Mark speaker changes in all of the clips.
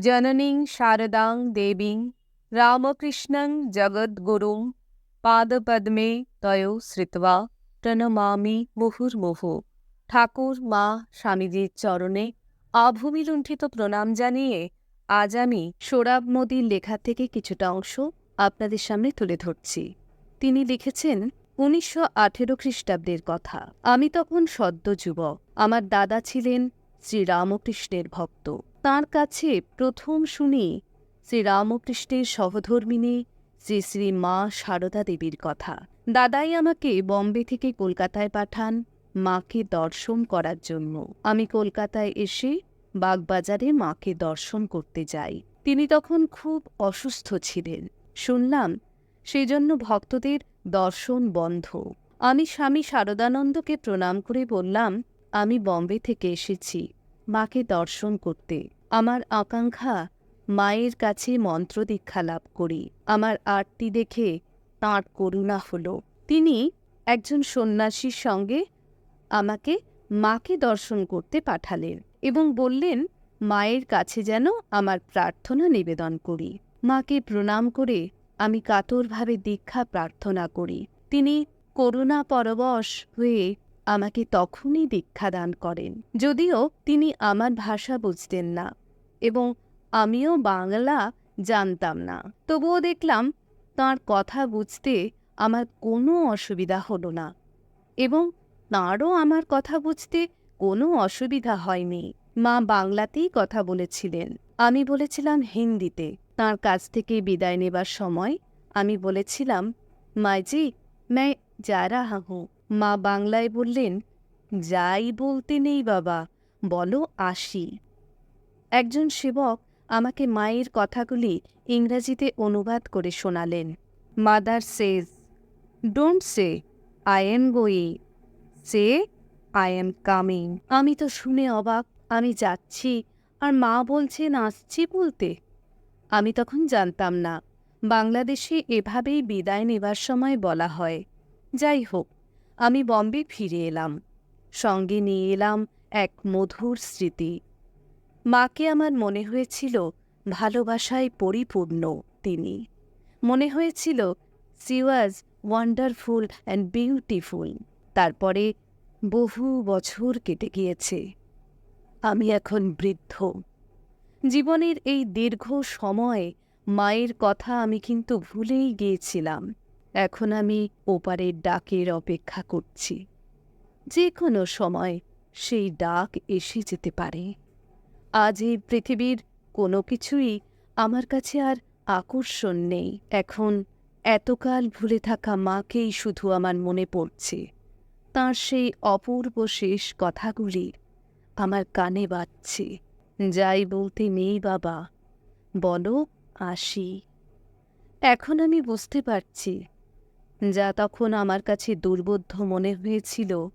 Speaker 1: জননীং শারদাং দেবীং রামকৃষ্ণং জগদ্গুরুং পাদপদ্মে তয় শ্রিত্বা প্রণমামি মুহুর্মুহু ঠাকুর মা স্বামীজির চরণে আভূমিলুণ্ঠিত প্রণাম জানিয়ে আজ আমি সোরাব মোদীর লেখা থেকে কিছুটা অংশ আপনাদের সামনে তুলে ধরছি। তিনি লিখেছেন, উনিশশো আঠেরো খ্রিস্টাব্দের কথা। আমি তখন সদ্য যুবক। আমার দাদা ছিলেন শ্রীরামকৃষ্ণের ভক্ত। তার কাছে প্রথম শুনি শ্রীরামকৃষ্ণের সহধর্মিনী শ্রী শ্রী মা সারদা দেবীর কথা। দাদাই আমাকে বম্বে থেকে কলকাতায় পাঠান, মাকে দর্শন করার জন্য। আমি কলকাতায় এসে বাগবাজারে মাকে দর্শন করতে যাই। তিনি তখন খুব অসুস্থ ছিলেন। শুনলাম সেজন্য ভক্তদের দর্শন বন্ধ। আমি স্বামী শারদানন্দকে প্রণাম করে বললাম, আমি বম্বে থেকে এসেছি, মাকে দর্শন করতে। আমার আকাঙ্ক্ষা মায়ের কাছে মন্ত্র দীক্ষা লাভ করি। আমার আরতি দেখে তাঁর করুণা হল। তিনি একজন সন্ন্যাসীর সঙ্গে আমাকে মাকে দর্শন করতে পাঠালেন এবং বললেন, মায়ের কাছে যেন আমার প্রার্থনা নিবেদন করি। মাকে প্রণাম করে আমি কাতরভাবে দীক্ষা প্রার্থনা করি। তিনি করুণা পরবশ হয়ে আমাকে তখনই দীক্ষাদান করেন। যদিও তিনি আমার ভাষা বুঝতেন না। এবং আমিও বাংলা জানতাম না। তবুও দেখলাম তার কথা বুঝতে আমার কোনো অসুবিধা হলো না এবং তাঁরও আমার কথা বুঝতে কোনো অসুবিধা হয়নি। মা বাংলাতেই কথা বলেছিলেন। আমি বলেছিলাম হিন্দিতে। তার কাছ থেকে বিদায় নেবার সময় আমি বলেছিলাম, মাইজি मैं যা রাহা মা বাংলায় বললেন, যাই বলতে নেই বাবা, বলো আসি। একজন সেবক আমাকে মায়ের কথাগুলি ইংরাজিতে অনুবাদ করে শোনালেন। Mother says, don't say, I am going. Say, I am coming. আমি তো শুনে অবাক, আমি যাচ্ছি, আর মা বলছেন, আসছি বলতে? আমি তখন জানতাম না। বাংলাদেশে এভাবেই বিদায় নেবার সময় বলা হয়। যাই হোক, আমি বম্বে ফিরে এলাম। সঙ্গে নিয়ে এলাম এক মধুর স্মৃতি। মাকে আমার মনে হয়েছিল ভালোবাসায় পরিপূর্ণ তিনি। মনে হয়েছিল, she was wonderful and beautiful. তারপরে বহু বছর কেটে গিয়েছে। আমি এখন বৃদ্ধ। জীবনের এই দীর্ঘ সময়ে মায়ের কথা আমি কিন্তু ভুলেই গিয়েছিলাম। এখন আমি ওপারের ডাকের অপেক্ষা করছি। যে কোনো সময় সেই ডাক এসে যেতে পারে। আজ এই পৃথিবীর কোনো কিছুই আমার কাছে আর আকর্ষণ নেই। এখন এতকাল ভুলে থাকা মাকেই শুধু আমার মনে পড়ছে। তাঁর সেই অপূর্ব শেষ কথাগুলি আমার কানে বাজছে। যাই বলতে নেই বাবা, বলো আসি। এখন আমি বুঝতে পারছি যা তখন আমার কাছে দুর্বোধ্য মনে হয়েছিল।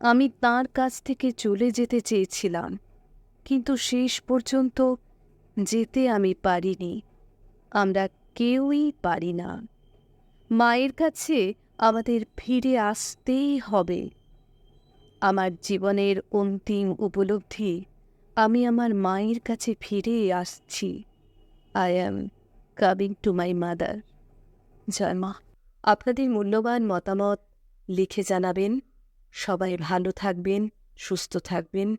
Speaker 1: আমি তার কাছ থেকে চলে যেতে চেয়েছিলাম। কিন্তু শেষ পর্যন্ত যেতে আমি পারিনি। আমরা কেউই পারি না। মায়ের কাছে আমাদের ফিরে আসতেই হবে। আমার জীবনের অন্তিম উপলব্ধি, আমি আমার মায়ের কাছে ফিরে আসছি। I am coming to my mother জয় মা। আপনাদের মূল্যবান মতামত লিখে জানাবেন। সবাই ভালো থাকবেন, সুস্থ থাকবেন।